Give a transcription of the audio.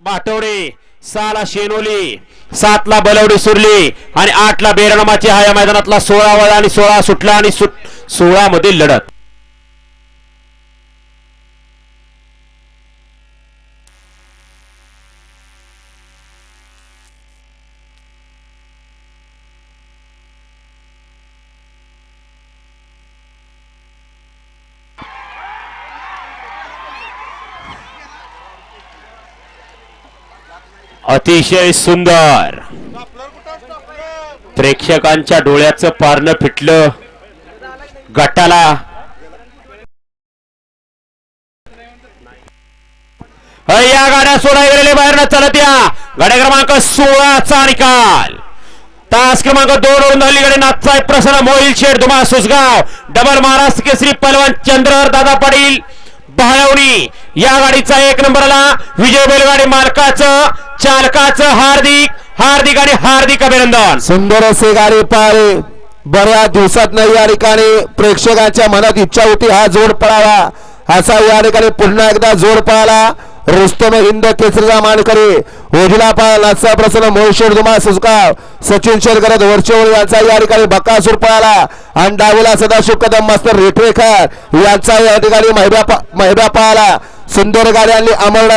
बाटवडे सहाला शेनोली सातला बलवडी सुरली आणि आठला बेरणमाची हा या मैदानातला सोळा वळा आणि सोळा सुटला आणि सुट सोळा मधील लढत. अतिशय सुंदर. प्रेक्षकांच्या डोळ्याचं पारणं फिटलं. गटाला. या गाड्या सोडाय गेलेले बाहेर चलत या. गाड्या क्रमांक सोळाचा निकाल. तास क्रमांक दोन वरून झाली नाथसाहेब प्रसन्न मोहिल शेड धुमा सुसगाव डबल महाराष्ट्र केसरी पलवान चंद्रहर दादा पाटील बहाळवणी या गाडीचा एक नंबरला विजय बैलगाडी मालकाचं चालकाचं हार्दिक हार्दिक आणि हार्दिक अभिनंदन. सुंदर असे गाडी पाळे बऱ्याच दिवसात नाही या ठिकाणी प्रेक्षकांच्या मनात इच्छा होती हा जोड पळावा. असा या ठिकाणी पुन्हा एकदा जोड पळाला. रुस्तम हिंद केसरीचा मानकरी ओझिला पाळ लाचा प्रसन्न मोहिशेर दुमा सुसगाव सचिन शेरकरत वरचेवर यांचा या ठिकाणी बकासूर पळाला. आणि डावीला सदाशिव कदम मास्तर रेटरेकर यांचा या ठिकाणी महिब्या महिब्या पळाला. सुंदर गाड्यांनी आणली